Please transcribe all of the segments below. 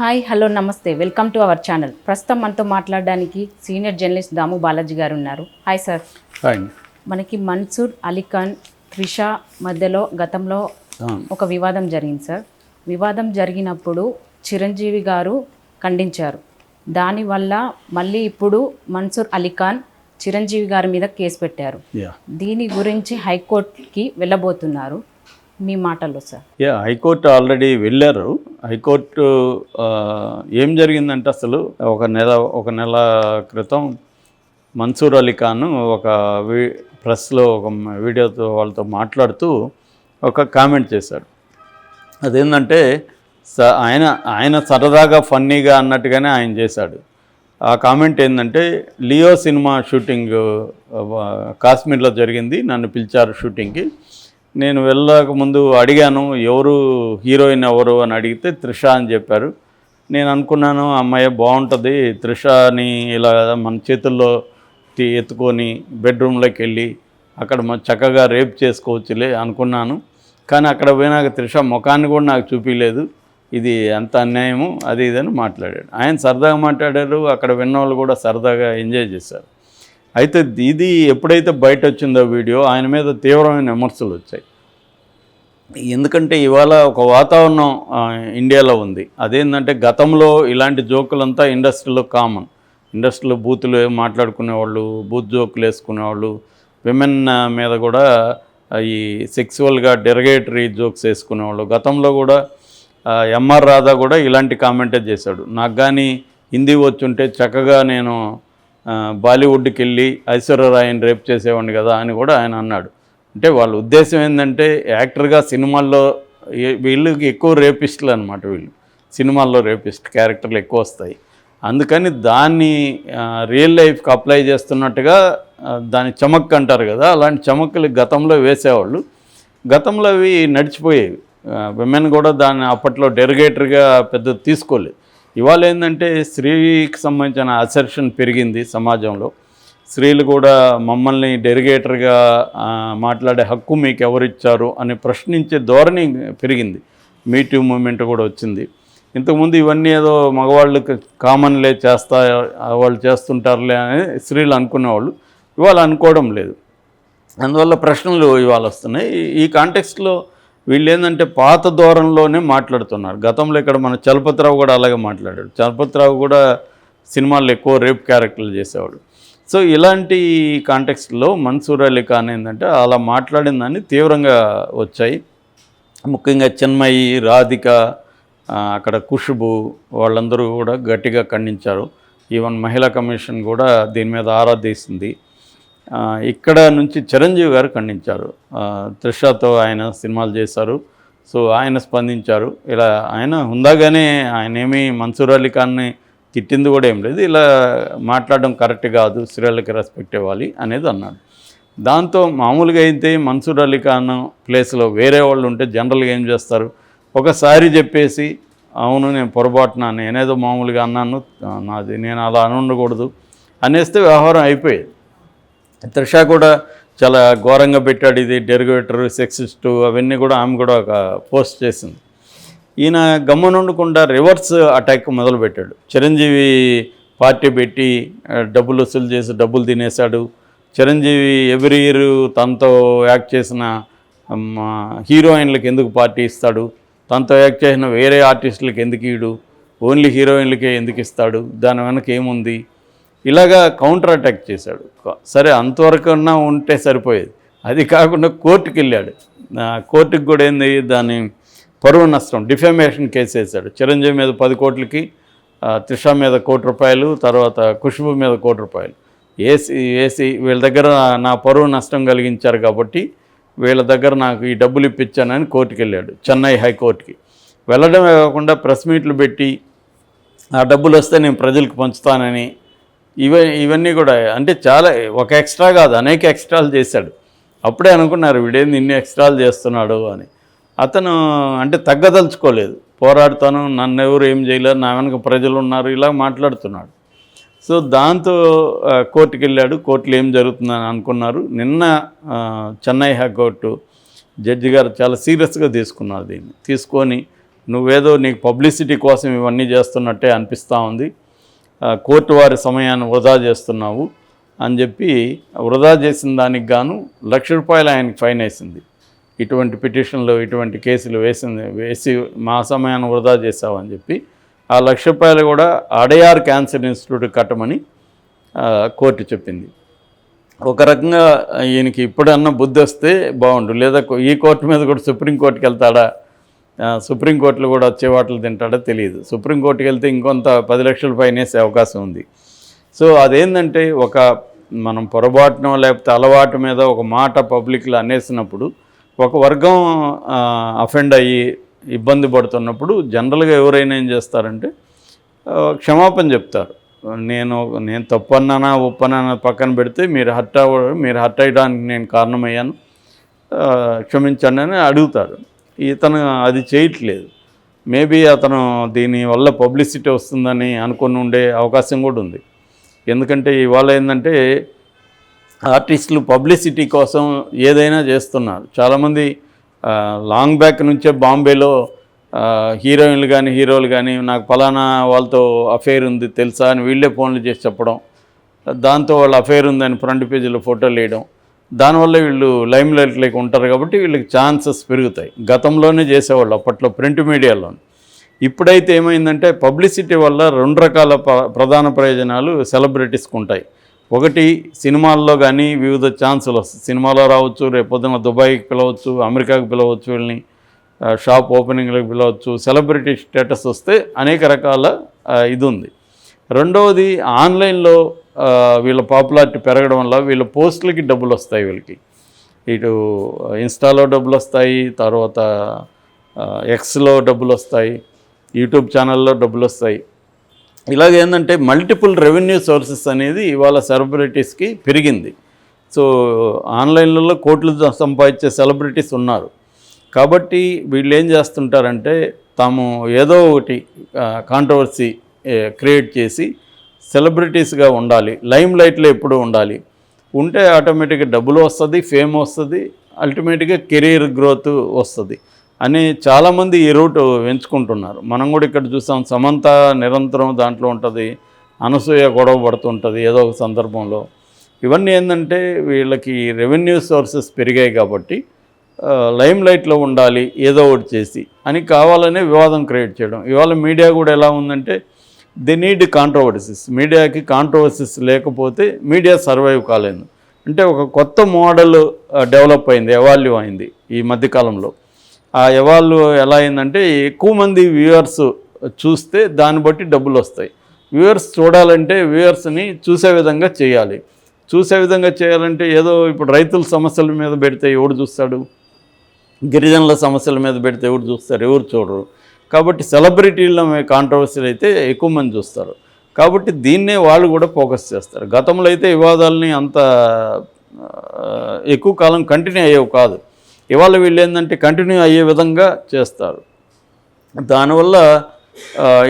Hi hello నమస్తే. Welcome to our channel. ప్రస్తుతం మనతో మాట్లాడడానికి సీనియర్ జర్నలిస్ట్ దాము బాలాజీ గారు ఉన్నారు. Hi sir. మనకి మన్సూర్ అలీఖాన్ త్రిష మధ్యలో గతంలో ఒక వివాదం జరిగింది సార్. వివాదం జరిగినప్పుడు చిరంజీవి గారు ఖండించారు. దానివల్ల మళ్ళీ ఇప్పుడు మన్సూర్ అలీఖాన్ చిరంజీవి గారి మీద కేసు పెట్టారు. దీని గురించి హైకోర్టుకి వెళ్ళబోతున్నారు. మీ మాటల్లో sir. Yeah high court already వెళ్ళారు. హైకోర్టు ఏం జరిగిందంటే అసలు ఒక నెల ఒక నెల క్రితం మన్సూర్ అలీ ఖాన్ ఒక వీ ప్రెస్లో ఒక వీడియోతో వాళ్ళతో మాట్లాడుతూ ఒక కామెంట్ చేశాడు. అదేంటంటే స ఆయన ఆయన సరదాగా ఫన్నీగా అన్నట్టుగానే ఆయన చేశాడు. ఆ కామెంట్ ఏంటంటే లియో సినిమా షూటింగ్ కాశ్మీర్లో జరిగింది నన్ను పిలిచారు షూటింగ్కి. నేను వెళ్ళక ముందు అడిగాను ఎవరు హీరోయిన్ ఎవరు అని అడిగితే త్రిష అని చెప్పారు. నేను అనుకున్నాను అమ్మాయి బాగుంటుంది త్రిషని ఇలా మన చేతుల్లో ఎత్తుకొని బెడ్రూమ్లోకి వెళ్ళి అక్కడ చక్కగా రేప్ చేసుకోవచ్చులే అనుకున్నాను. కానీ అక్కడ పోయినాక త్రిష ముఖాన్ని కూడా నాకు చూపించలేదు ఇది ఎంత అన్యాయము అది ఇదని మాట్లాడాడు. ఆయన సరదాగా మాట్లాడారు అక్కడ విన్నవాళ్ళు కూడా సరదాగా ఎంజాయ్ చేశారు. అయితే ఇది ఎప్పుడైతే బయట వచ్చిందో వీడియో ఆయన మీద తీవ్రమైన విమర్శలు వచ్చాయి. ఎందుకంటే ఇవాళ ఒక వాతావరణం ఇండియాలో ఉంది. అదేంటంటే గతంలో ఇలాంటి జోకులంతా ఇండస్ట్రీలో కామన్. ఇండస్ట్రీలో బూతులు మాట్లాడుకునేవాళ్ళు బూత్ జోకులు వేసుకునేవాళ్ళు విమెన్ మీద కూడా ఈ సెక్సువల్గా డెరగేటరీ జోక్స్ వేసుకునేవాళ్ళు. గతంలో కూడా ఎంఆర్ రాధా కూడా ఇలాంటి కామెంటే చేశాడు. నాకు కానీ హిందీ వచ్చుంటే చక్కగా నేను బాలీవుడ్కి వెళ్ళి ఐశ్వర్యరాయని రేపు చేసేవాడిని కదా అని కూడా ఆయన అన్నాడు. అంటే వాళ్ళ ఉద్దేశం ఏంటంటే యాక్టర్గా సినిమాల్లో వీళ్ళు వీళ్ళకి ఎక్కువ రేపిస్టులు అనమాట వీళ్ళు. సినిమాల్లో రేపిస్ట్ క్యారెక్టర్లు ఎక్కువ వస్తాయి. అందుకని దాన్ని రియల్ లైఫ్కి అప్లై చేస్తున్నట్టుగా దాని చమక్ అంటారు కదా అలాంటి చమక్కులు గతంలో వేసేవాళ్ళు. గతంలో అవి నడిచిపోయేవి. విమెన్ కూడా దాన్ని అప్పట్లో డెరిగేటర్గా పెద్ద తీసుకోలేదు. ఇవాళ ఏంటంటే స్త్రీకి సంబంధించిన అసెర్షన్ పెరిగింది సమాజంలో. స్త్రీలు కూడా మమ్మల్ని డెరిగేటర్గా మాట్లాడే హక్కు మీకు ఎవరిచ్చారు అని ప్రశ్నించే ధోరణి పెరిగింది. మీటూ మూమెంట్ కూడా వచ్చింది. ఇంతకుముందు ఇవన్నీ ఏదో మగవాళ్ళకి కామన్లే చేస్తా వాళ్ళు చేస్తుంటారులే అని స్త్రీలు అనుకునేవాళ్ళు. ఇవాళ అనుకోవడం లేదు. అందువల్ల ప్రశ్నలు ఇవాళ వస్తున్నాయి. ఈ- ఈ కాంటెక్స్ట్లో వీళ్ళు ఏంటంటే పాత ధోరణిలోనే మాట్లాడుతున్నారు. గతంలో ఇక్కడ మన చలపతిరావు కూడా అలాగే మాట్లాడాడు. చలపతిరావు కూడా సినిమాల్లో ఎక్కువ రేప్ క్యారెక్టర్లు చేసేవాడు. సో ఇలాంటి కాంటెక్స్ట్లో మన్సూర్ అలీ ఖాన్ ఏంటంటే అలా మాట్లాడిందని తీవ్రంగా వచ్చాయి. ముఖ్యంగా చెన్మయి రాధిక అక్కడ కుషుబు వాళ్ళందరూ కూడా గట్టిగా ఖండించారు. ఈవెన్ మహిళా కమిషన్ కూడా దీని మీద ఆరా తీసింది. ఇక్కడ నుంచి చిరంజీవి గారు ఖండించారు. త్రిషాతో త్రిషతో ఆయన సినిమాలు చేశారు. సో ఆయన స్పందించారు. ఇలా ఆయన హుందాగానే ఆయన ఏమీ మన్సూర్ అలీ ఖాన్ని తిట్టింది కూడా ఏం లేదు. ఇలా మాట్లాడడం కరెక్ట్ కాదు స్త్రీలకి రెస్పెక్ట్ ఇవ్వాలి అనేది అన్నాడు. దాంతో మామూలుగా అయితే మన్సూర్ అలీ ఖాన్ ప్లేస్లో వేరే వాళ్ళు ఉంటే జనరల్గా ఏం చేస్తారు? ఒకసారి చెప్పేసి అవును నేను పొరపాటున నేనేదో మామూలుగా అన్నాను నాది నేను అలా అని ఉండకూడదు అనేస్తే వ్యవహారం అయిపోయేది. త్రిష కూడా చాలా ఘోరంగా పెట్టాడు. ఇది డెరిగేటర్ సెక్సిస్ట్ అవన్నీ కూడా ఆమె కూడా ఒక పోస్ట్ చేసింది. ఈయన గమ్మనుండకుండా రివర్స్ అటాక్ మొదలుపెట్టాడు చిరంజీవి పార్టీ పెట్టి డబ్బులు వసూలు చేసి డబ్బులు తినేశాడు. చిరంజీవి ఎవ్రీ ఇయర్ తనతో యాక్ట్ చేసిన హీరోయిన్లకు ఎందుకు పార్టీ ఇస్తాడు? తనతో యాక్ట్ చేసిన వేరే ఆర్టిస్టులకు ఎందుకు ఇడు ఓన్లీ హీరోయిన్లకే ఎందుకు ఇస్తాడు? దాని వెనక ఏముంది? ఇలాగా కౌంటర్ అటాక్ చేశాడు. సరే అంతవరకన్నా ఉంటే సరిపోయేది. అది కాకుండా కోర్టుకి వెళ్ళాడు కోర్టుకి కూడా ఏంది దాని పరువు నష్టం డిఫెమేషన్ కేసు వేశాడు. చిరంజీవి మీద పది కోట్లకి త్రిష మీద కోటి రూపాయలు తర్వాత ఖుష్బు మీద కోటి రూపాయలు. ఏసీ ఏసీ వీళ్ళ దగ్గర నా పరువు నష్టం కలిగించారు కాబట్టి వీళ్ళ దగ్గర నాకు ఈ డబ్బులు ఇప్పించానని కోర్టుకి వెళ్ళాడు చెన్నై హైకోర్టుకి వెళ్ళడమే కాకుండా ప్రెస్ మీట్లు పెట్టి ఆ డబ్బులు వస్తే నేను ప్రజలకు పంచుతానని ఇవ ఇవన్నీ కూడా అంటే చాలా ఒక ఎక్స్ట్రా కాదు అనేక ఎక్స్ట్రాలు చేశాడు. అప్పుడే అనుకున్నారు వీడేంది ఇన్ని ఎక్స్ట్రాలు చేస్తున్నాడు అని. అతను అంటే తగ్గదలుచుకోలేదు. పోరాడుతాను నన్ను ఎవరు ఏం చేయలేరు నా వెనక ప్రజలు ఉన్నారు ఇలా మాట్లాడుతున్నాడు. సో దాంతో కోర్టుకి వెళ్ళాడు కోర్టులో ఏం జరుగుతుందని అనుకున్నారు. నిన్న చెన్నై హైకోర్టు జడ్జి గారు చాలా సీరియస్గా తీసుకున్నారు దీన్ని. తీసుకొని నువ్వేదో నీకు పబ్లిసిటీ కోసం ఇవన్నీ చేస్తున్నట్టే అనిపిస్తూ ఉంది. కోర్టు వారి సమయాన్ని వృధా చేస్తున్నావు అని చెప్పి వృధా చేసిన దానికి గాను లక్ష రూపాయలు ఆయనకి ఫైన్ వేసింది. ఇటువంటి పిటిషన్లు ఇటువంటి కేసులు వేసింది వేసి మా సమయాన్ని వృధా చేసావు చెప్పి ఆ లక్ష రూపాయలు కూడా అడయార్ క్యాన్సర్ ఇన్స్టిట్యూట్ కట్టమని కోర్టు చెప్పింది. ఒక రకంగా ఈయనకి ఇప్పుడన్నా బుద్ధి వస్తే బాగుండు. లేదా ఈ కోర్టు మీద కూడా సుప్రీంకోర్టుకి వెళ్తాడా? సుప్రీంకోర్టులు కూడా వచ్చే వాటిలు తింటాడో తెలియదు. సుప్రీంకోర్టుకి వెళ్తే ఇంకొంత పది లక్షల పైన వేసే అవకాశం ఉంది. సో అదేంటంటే ఒక మనం పొరపాటునో లేకపోతే అలవాటు మీద ఒక మాట పబ్లిక్లో అనేసినప్పుడు ఒక వర్గం అఫెండ్ అయ్యి ఇబ్బంది పడుతున్నప్పుడు జనరల్గా ఎవరైనా ఏం చేస్తారంటే క్షమాపణ చెప్తారు. నేను నేను తప్పు అన్నానా ఒప్పు పక్కన పెడితే మీరు హర్ట్ అవ్వ మీరు హర్ట్ అయ్యడానికి నేను కారణమయ్యాను క్షమించండి అని అడుగుతారు. ఇతను అది చేయట్లేదు. మేబీ అతను దీని వల్ల పబ్లిసిటీ వస్తుందని అనుకుని ఉండే అవకాశం కూడా ఉంది. ఎందుకంటే ఇవాళ ఏంటంటే ఆర్టిస్టులు పబ్లిసిటీ కోసం ఏదైనా చేస్తున్నారు. చాలామంది లాంగ్ బ్యాక్ నుంచే బాంబేలో హీరోయిన్లు కానీ హీరోలు కానీ నాకు ఫలానా వాళ్ళతో అఫేర్ ఉంది తెలుసా అని వీళ్ళే ఫోన్లు చేసి చెప్పడం దాంతో వాళ్ళ అఫేర్ ఉందని ఫ్రంట్ పేజీలో ఫోటోలు వేయడం దానివల్ల వీళ్ళు లైమ్ లైట్లోకి ఉంటారు కాబట్టి వీళ్ళకి ఛాన్సెస్ పెరుగుతాయి. గతంలోనే చేసేవాళ్ళు అప్పట్లో ప్రింట్ మీడియాలో ఇప్పుడైతే ఏమైందంటే పబ్లిసిటీ వల్ల రెండు రకాల ప- ప్రధాన ప్రయోజనాలు సెలబ్రిటీస్కి ఉంటాయి. ఒకటి సినిమాల్లో కానీ వివిధ ఛాన్సులు వస్తాయి. సినిమాలో రావచ్చు రేపొద్దున దుబాయ్కి పిలవచ్చు అమెరికాకి పిలవచ్చు వీళ్ళని షాప్ ఓపెనింగ్లకు పిలవచ్చు సెలబ్రిటీ స్టేటస్ వస్తే అనేక రకాల ఇది ఉంది. రెండవది ఆన్లైన్లో వీళ్ళ పాపులారిటీ పెరగడం వల్ల వీళ్ళ పోస్టులకి డబ్బులు వస్తాయి వీళ్ళకి. ఇటు ఇన్స్టాలో డబ్బులు వస్తాయి తర్వాత ఎక్స్లో డబ్బులు వస్తాయి యూట్యూబ్ ఛానల్లో డబ్బులు వస్తాయి. ఇలాగ ఏంటంటే మల్టిపుల్ రెవెన్యూ సోర్సెస్ అనేది ఇవాళ సెలబ్రిటీస్కి పెరిగింది. సో ఆన్లైన్లలో కోట్లు సంపాదించే సెలబ్రిటీస్ ఉన్నారు. కాబట్టి వీళ్ళు ఏం చేస్తుంటారంటే తాము ఏదో ఒకటి కాంట్రవర్సీ క్రియేట్ చేసి సెలబ్రిటీస్గా ఉండాలి. లైమ్ లైట్లో ఎప్పుడు ఉండాలి. ఉంటే ఆటోమేటిక్గా డబ్బులు వస్తుంది ఫేమ్ వస్తుంది అల్టిమేట్గా కెరీర్ గ్రోత్ వస్తుంది అని చాలామంది ఈ రూట్ ఎంచుకుంటున్నారు. మనం కూడా ఇక్కడ చూసాం సమంత నిరంతరం దాంట్లో ఉంటుంది అనసూయ గొడవ పడుతుంటుంది ఏదో ఒక సందర్భంలో. ఇవన్నీ ఏంటంటే వీళ్ళకి రెవెన్యూ సోర్సెస్ పెరిగాయి కాబట్టి లైమ్ లైట్లో ఉండాలి ఏదో ఒకటి చేసి అని కావాలనే వివాదం క్రియేట్ చేయడం. ఇవాళ మీడియా కూడా ఎలా ఉందంటే ది నీడ్ కాంట్రవర్సీస్ మీడియాకి కాంట్రవర్సీస్ లేకపోతే మీడియా సర్వైవ్ కాలేదు. అంటే ఒక కొత్త మోడల్ డెవలప్ అయింది ఎవాల్యూ అయింది ఈ మధ్యకాలంలో. ఆ ఎవాల్యూ ఎలా అయిందంటే ఎక్కువ మంది వ్యూవర్స్ చూస్తే దాన్ని బట్టి డబ్బులు వస్తాయి. వ్యూవర్స్ చూడాలంటే వ్యూవర్స్ని చూసే విధంగా చేయాలి. చూసే విధంగా చేయాలంటే ఏదో ఇప్పుడు రైతుల సమస్యల మీద పెడితే ఎవడు చూస్తాడు? గిరిజనుల సమస్యల మీద పెడితే ఎవరు చూస్తారు? ఎవరు చూడరు? కాబట్టి సెలబ్రిటీల కాంట్రవర్సీలు అయితే ఎక్కువ మంది చూస్తారు. కాబట్టి దీన్నే వాళ్ళు కూడా ఫోకస్ చేస్తారు. గతంలో అయితే వివాదాలని అంత ఎక్కువ కాలం కంటిన్యూ అయ్యేవి కాదు. ఇవాళ వీళ్ళు ఏంటంటే కంటిన్యూ అయ్యే విధంగా చేస్తారు. దానివల్ల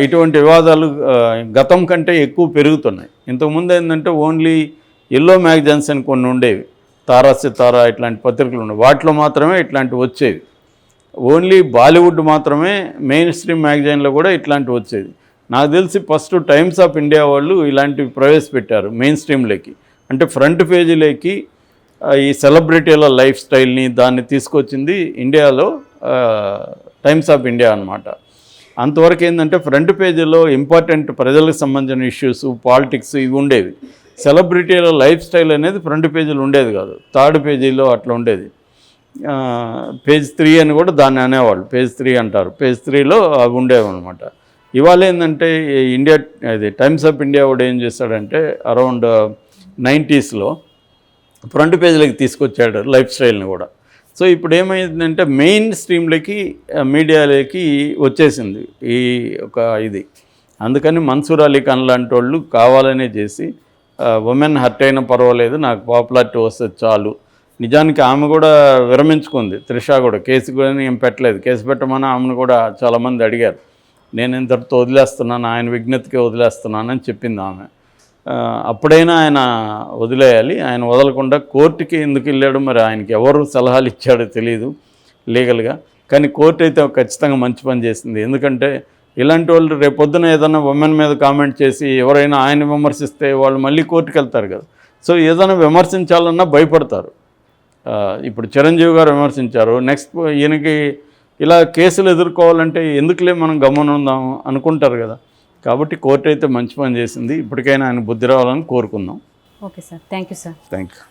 ఇటువంటి వివాదాలు గతం కంటే ఎక్కువ పెరుగుతున్నాయి. ఇంతకుముందు ఏంటంటే ఓన్లీ ఎల్లో మ్యాగజైన్స్ అని కొన్ని ఉండేవి. తారా ఇట్లాంటి పత్రికలు ఉండేవి. వాటిలో మాత్రమే ఇట్లాంటివి వచ్చేవి. ఓన్లీ బాలీవుడ్ మాత్రమే మెయిన్ స్ట్రీమ్ మ్యాగజైన్లో కూడా ఇట్లాంటివి వచ్చేది నాకు తెలిసి ఫస్ట్ టైమ్స్ ఆఫ్ ఇండియా వాళ్ళు ఇలాంటివి ప్రవేశపెట్టారు మెయిన్ స్ట్రీమ్లోకి. అంటే ఫ్రంట్ పేజీలోకి ఈ సెలబ్రిటీల లైఫ్ స్టైల్ని దాన్ని తీసుకొచ్చింది ఇండియాలో టైమ్స్ ఆఫ్ ఇండియా అన్నమాట. అంతవరకు ఏంటంటే ఫ్రంట్ పేజీలో ఇంపార్టెంట్ ప్రజలకు సంబంధించిన ఇష్యూస్ పాలిటిక్స్ ఇవి ఉండేవి. సెలబ్రిటీల లైఫ్ స్టైల్ అనేది ఫ్రంట్ పేజీలో ఉండేది కాదు థర్డ్ పేజీలో అట్లా ఉండేది. పేజ్ త్రీ అని కూడా దాన్ని అనేవాళ్ళు. పేజ్ త్రీ అంటారు. పేజ్ త్రీలో అవి ఉండేవన్నమాట. ఇవాళ ఏంటంటే ఇండియా అది టైమ్స్ ఆఫ్ ఇండియా కూడా ఏం చేశాడంటే అరౌండ్ నైంటీస్లో ఫ్రంట్ పేజీలకి తీసుకొచ్చాడు లైఫ్ స్టైల్ని కూడా. సో ఇప్పుడు ఏమైందంటే మెయిన్ స్ట్రీమ్లకి మీడియాలోకి వచ్చేసింది ఈ ఒక ఇది. అందుకని మన్సూర్ అలీ ఖాన్ లాంటి వాళ్ళు కావాలనే చేసి ఉమెన్ హర్ట్ అయినా పర్వాలేదు నాకు పాపులారిటీ వస్తే చాలు నిజానికి ఆమె కూడా విరమించుకుంది. త్రిష కూడా. కేసు కూడా ఏం పెట్టలేదు. కేసు పెట్టమని ఆమెను కూడా చాలామంది అడిగారు. నేను ఇంతటితో వదిలేస్తున్నాను. ఆయన విజ్ఞతకే వదిలేస్తున్నానని చెప్పింది ఆమె. అప్పుడైనా ఆయన వదిలేయాలి. ఆయన వదలకుండా కోర్టుకి ఎందుకు వెళ్ళాడు? మరి ఆయనకి ఎవరు సలహాలు ఇచ్చాడో తెలియదు లీగల్గా. కానీ కోర్టు అయితే ఖచ్చితంగా మంచి పని చేసింది. ఎందుకంటే ఇలాంటి వాళ్ళు రేపొద్దున ఏదైనా ఉమెన్ మీద కామెంట్ చేసి ఎవరైనా ఆయన విమర్శిస్తే వాళ్ళు మళ్ళీ కోర్టుకు వెళ్తారు కదా. సో ఏదైనా విమర్శించాలన్నా భయపడతారు. ఇప్పుడు చిరంజీవి గారు విమర్శించారు. నెక్స్ట్ ఈయనకి ఇలా కేసులు ఎదుర్కోవాలంటే ఎందుకులే మనం గమ్మున ఉందాం అనుకుంటారు కదా. కాబట్టి కోర్టు అయితే మంచి పని చేసింది. ఇప్పటికైనా ఆయన బుద్ధి రావాలని కోరుకుందాం. Okay sir. Thank you sir. Thank you